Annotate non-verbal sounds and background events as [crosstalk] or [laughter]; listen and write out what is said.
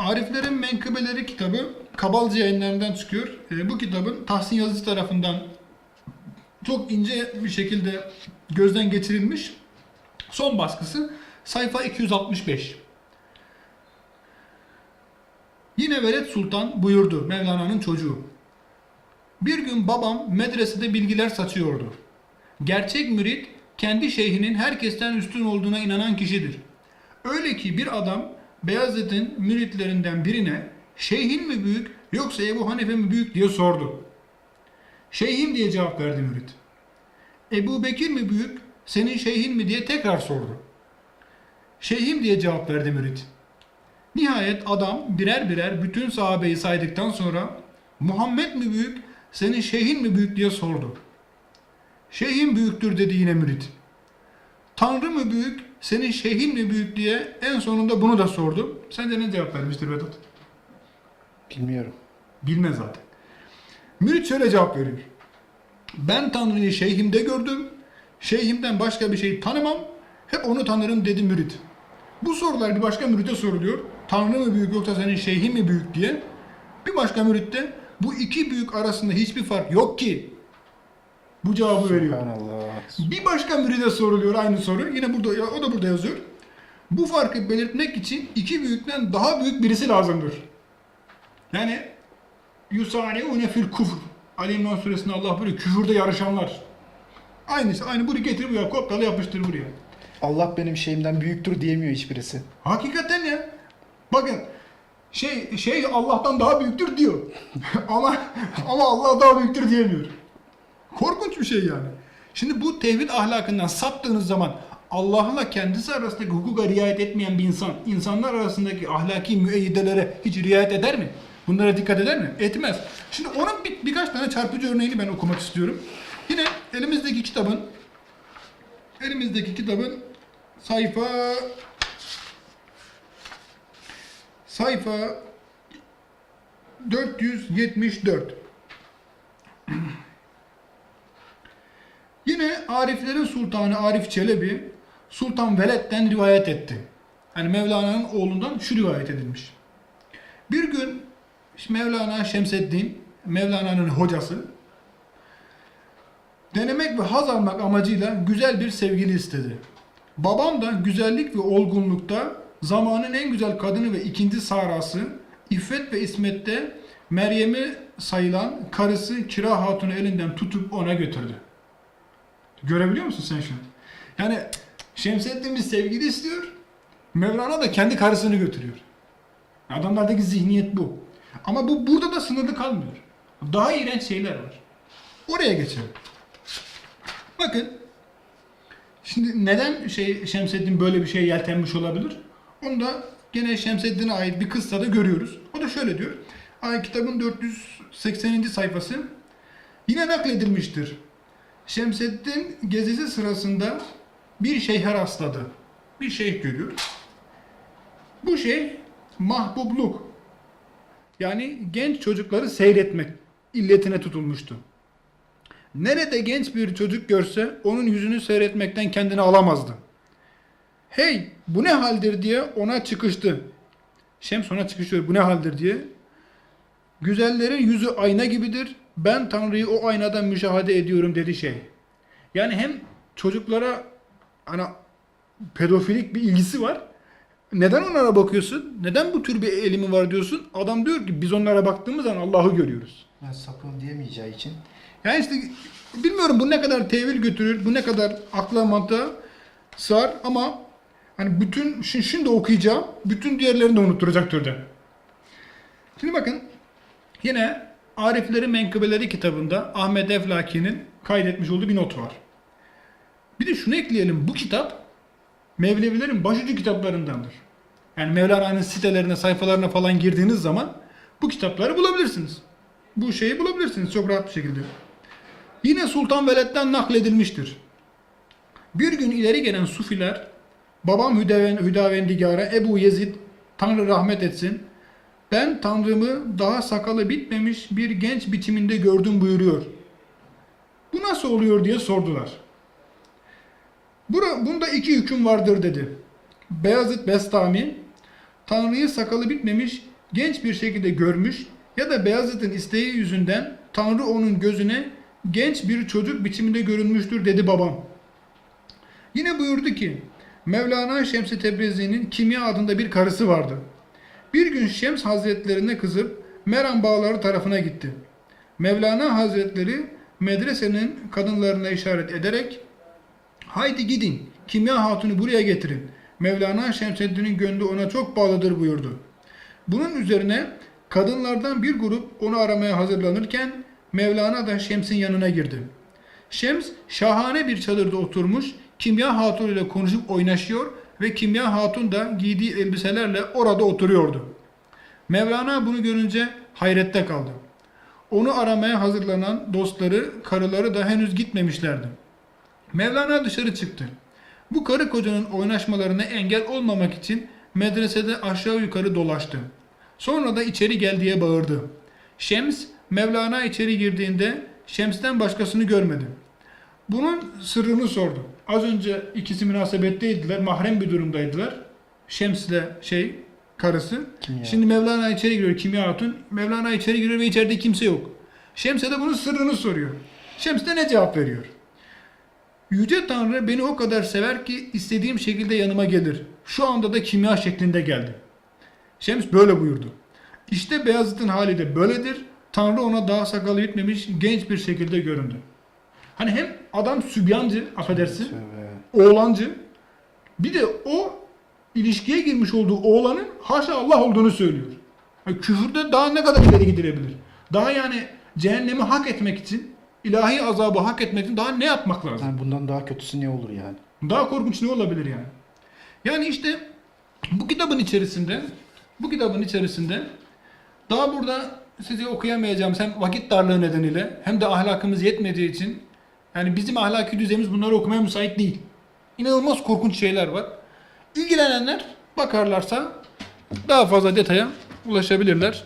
Ariflerin Menkıbeleri kitabı Kabalcı yayınlarından çıkıyor. E, bu kitabın Tahsin Yazıcı tarafından çok ince bir şekilde gözden geçirilmiş. Son baskısı sayfa 265. Yine Veled Sultan buyurdu Mevlana'nın çocuğu. Bir gün babam medresede bilgiler saçıyordu. Gerçek mürit kendi şeyhinin herkesten üstün olduğuna inanan kişidir. Öyle ki bir adam Beyazıt'ın müritlerinden birine şeyhin mi büyük yoksa Ebu Hanife mi büyük diye sordu. Şeyhim diye cevap verdi mürit. Ebu Bekir mi büyük senin şeyhin mi diye tekrar sordu. Şeyhim diye cevap verdi mürit. Nihayet adam birer birer bütün sahabeyi saydıktan sonra Muhammed mi büyük, senin şeyhin mi büyük diye sordu. Şeyhin büyüktür dedi yine mürit. Tanrı mı büyük, senin şeyhin mi büyük diye en sonunda bunu da sordu. Sence ne cevap vermiştir Vedat? Bilmiyorum. Bilmez zaten. Mürit şöyle cevap veriyor. Ben Tanrı'yı şeyhimde gördüm. Şeyhimden başka bir şey tanımam. Hep onu tanırım dedi mürit. Bu sorular bir başka mürite soruluyor. Tanrı mı büyük yoksa senin şeyhin mi büyük diye. Bir başka müritte bu iki büyük arasında hiçbir fark yok ki. Bu cevabı veriyor. Bir başka müride soruluyor aynı soru. Yine burada o da burada yazıyor. Bu farkı belirtmek için iki büyükten daha büyük birisi lazımdır. Yani yusari'une fil kufr. Ali İmran suresinde Allah böyle küfürde yarışanlar. Aynısı. Aynı bunu getir buraya. Kopyala yapıştır buraya. Allah benim şeyimden büyüktür diyemiyor hiçbirisi. Hakikaten ya. Bakın şey şey Allah'tan daha büyüktür diyor. [laughs] ama ama Allah daha büyüktür diyemiyor. Korkunç bir şey yani. Şimdi bu tevhid ahlakından saptığınız zaman Allah'la kendisi arasındaki hukuka riayet etmeyen bir insan, insanlar arasındaki ahlaki müeyyidelere hiç riayet eder mi? Bunlara dikkat eder mi? Etmez. Şimdi onun bir, birkaç tane çarpıcı örneğini ben okumak istiyorum. Yine elimizdeki kitabın elimizdeki kitabın sayfa sayfa 474 Yine Ariflerin Sultanı Arif Çelebi Sultan Veled'den rivayet etti. Yani Mevlana'nın oğlundan şu rivayet edilmiş. Bir gün Mevlana Şemseddin, Mevlana'nın hocası, denemek ve haz almak amacıyla güzel bir sevgili istedi. Babam da güzellik ve olgunlukta zamanın en güzel kadını ve ikinci sarası, iffet ve ismette Meryem'i sayılan karısı Kira Hatun'u elinden tutup ona götürdü. Görebiliyor musun sen şunu? Yani Şemsettin bir sevgili istiyor. Mevlana da kendi karısını götürüyor. Adamlardaki zihniyet bu. Ama bu burada da sınırlı kalmıyor. Daha iğrenç şeyler var. Oraya geçelim. Bakın. Şimdi neden şey Şemseddin böyle bir şeye yeltenmiş olabilir? Onu da gene Şemseddin'e ait bir kıssada görüyoruz. O da şöyle diyor. Ay kitabın 480. sayfası yine nakledilmiştir. Şemseddin gezisi sırasında bir şeyhe rastladı. Bir şeyh görüyor. Bu şey mahbubluk. Yani genç çocukları seyretmek illetine tutulmuştu. Nerede genç bir çocuk görse onun yüzünü seyretmekten kendini alamazdı. Hey bu ne haldir diye ona çıkıştı. Şems ona çıkışıyor bu ne haldir diye. Güzellerin yüzü ayna gibidir. Ben Tanrı'yı o aynadan müşahede ediyorum dedi şey. Yani hem çocuklara hani pedofilik bir ilgisi var. Neden onlara bakıyorsun? Neden bu tür bir elimi var diyorsun? Adam diyor ki biz onlara baktığımız zaman Allah'ı görüyoruz. Ben sapığım diyemeyeceği için. Yani işte bilmiyorum bu ne kadar tevil götürür, bu ne kadar akla mantığa sığar ama hani bütün şimdi, şimdi okuyacağım, bütün diğerlerini de unutturacak türden. Şimdi bakın yine Ariflerin Menkıbeleri kitabında Ahmet Eflaki'nin kaydetmiş olduğu bir not var. Bir de şunu ekleyelim. Bu kitap Mevlevilerin başucu kitaplarındandır. Yani Mevlana'nın sitelerine, sayfalarına falan girdiğiniz zaman bu kitapları bulabilirsiniz. Bu şeyi bulabilirsiniz çok rahat bir şekilde. Yine Sultan Veled'den nakledilmiştir. Bir gün ileri gelen sufiler babam Hüdaven, Hüdavendigar'a Ebu Yezid Tanrı rahmet etsin ben Tanrımı daha sakalı bitmemiş bir genç biçiminde gördüm buyuruyor. Bu nasıl oluyor diye sordular. Bura, bunda iki hüküm vardır dedi. Beyazıt Bestami Tanrı'yı sakalı bitmemiş genç bir şekilde görmüş ya da Beyazıt'ın isteği yüzünden Tanrı onun gözüne genç bir çocuk biçiminde görünmüştür dedi babam. Yine buyurdu ki Mevlana Şems-i Tebrizi'nin Kimya adında bir karısı vardı. Bir gün Şems Hazretlerine kızıp Meram Bağları tarafına gitti. Mevlana Hazretleri medresenin kadınlarına işaret ederek Haydi gidin Kimya Hatun'u buraya getirin. Mevlana Şemseddin'in gönlü ona çok bağlıdır buyurdu. Bunun üzerine kadınlardan bir grup onu aramaya hazırlanırken Mevlana da Şems'in yanına girdi. Şems şahane bir çadırda oturmuş Kimya Hatun ile konuşup oynaşıyor ve Kimya Hatun da giydiği elbiselerle orada oturuyordu. Mevlana bunu görünce hayrette kaldı. Onu aramaya hazırlanan dostları, karıları da henüz gitmemişlerdi. Mevlana dışarı çıktı. Bu karı kocanın oynaşmalarına engel olmamak için medresede aşağı yukarı dolaştı. Sonra da içeri gel diye bağırdı. Şems, Mevlana içeri girdiğinde Şems'ten başkasını görmedi. Bunun sırrını sordu. Az önce ikisi münasebetteydiler, mahrem bir durumdaydılar. Şems'le şey, karısı. Kimya. Şimdi Mevlana içeri giriyor, Kimya Hatun. Mevlana içeri giriyor ve içeride kimse yok. Şems'e de bunun sırrını soruyor. Şems de ne cevap veriyor? Yüce Tanrı beni o kadar sever ki istediğim şekilde yanıma gelir. Şu anda da kimya şeklinde geldi. Şems böyle buyurdu. İşte Beyazıt'ın hali de böyledir. Tanrı ona daha sakalı bitmemiş genç bir şekilde göründü. Hani hem adam sübyancı, affedersin, oğlancı. Bir de o ilişkiye girmiş olduğu oğlanın haşa Allah olduğunu söylüyor. Yani küfürde daha ne kadar ileri gidilebilir? Daha yani cehennemi hak etmek için, ilahi azabı hak etmek için daha ne yapmak lazım? Yani bundan daha kötüsü ne olur yani? Daha korkunç ne olabilir yani? Yani işte bu kitabın içerisinde bu kitabın içerisinde daha burada size okuyamayacağım hem vakit darlığı nedeniyle hem de ahlakımız yetmediği için yani bizim ahlaki düzeyimiz bunları okumaya müsait değil. İnanılmaz korkunç şeyler var. İlgilenenler bakarlarsa daha fazla detaya ulaşabilirler.